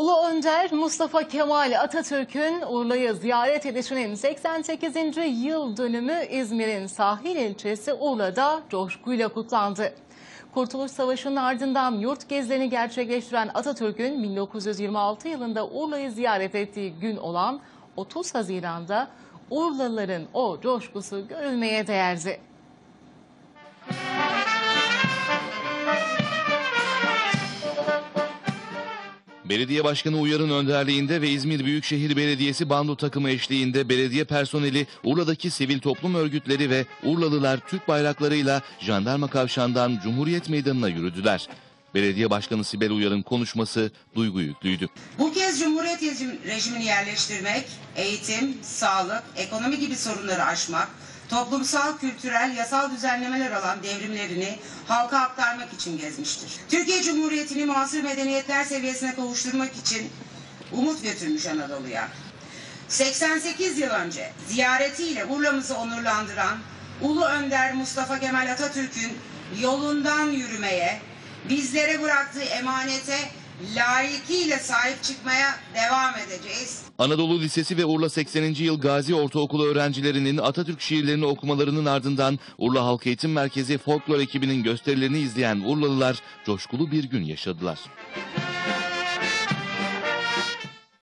Ulu Önder Mustafa Kemal Atatürk'ün Urla'yı ziyaret edişinin 88. yıl dönümü İzmir'in sahil ilçesi Urla'da coşkuyla kutlandı. Kurtuluş Savaşı'nın ardından yurt gezilerini gerçekleştiren Atatürk'ün 1926 yılında Urla'yı ziyaret ettiği gün olan 30 Haziran'da Urlalıların o coşkusu görülmeye değerdi. Belediye Başkanı Uyar'ın önderliğinde ve İzmir Büyükşehir Belediyesi bando takımı eşliğinde belediye personeli Urla'daki sivil toplum örgütleri ve Urlalılar Türk bayraklarıyla jandarma kavşağından Cumhuriyet Meydanı'na yürüdüler. Belediye Başkanı Sibel Uyar'ın konuşması duygu yüklüydü. Bu kez Cumhuriyet rejim- rejimini yerleştirmek, eğitim, sağlık, ekonomi gibi sorunları aşmak, toplumsal, kültürel, yasal düzenlemeler alan devrimlerini halka aktarmak için gezmiştir. Türkiye Cumhuriyeti'ni muasır medeniyetler seviyesine kavuşturmak için umut götürmüş Anadolu'ya. 88 yıl önce ziyaretiyle Urla'mızı onurlandıran Ulu Önder Mustafa Kemal Atatürk'ün yolundan yürümeye, bizlere bıraktığı emanete layıkıyla sahip çıkmaya devam edeceğiz. Anadolu Lisesi ve Urla 80. Yıl Gazi Ortaokulu öğrencilerinin Atatürk şiirlerini okumalarının ardından Urla Halk Eğitim Merkezi folklor ekibinin gösterilerini izleyen Urlalılar coşkulu bir gün yaşadılar.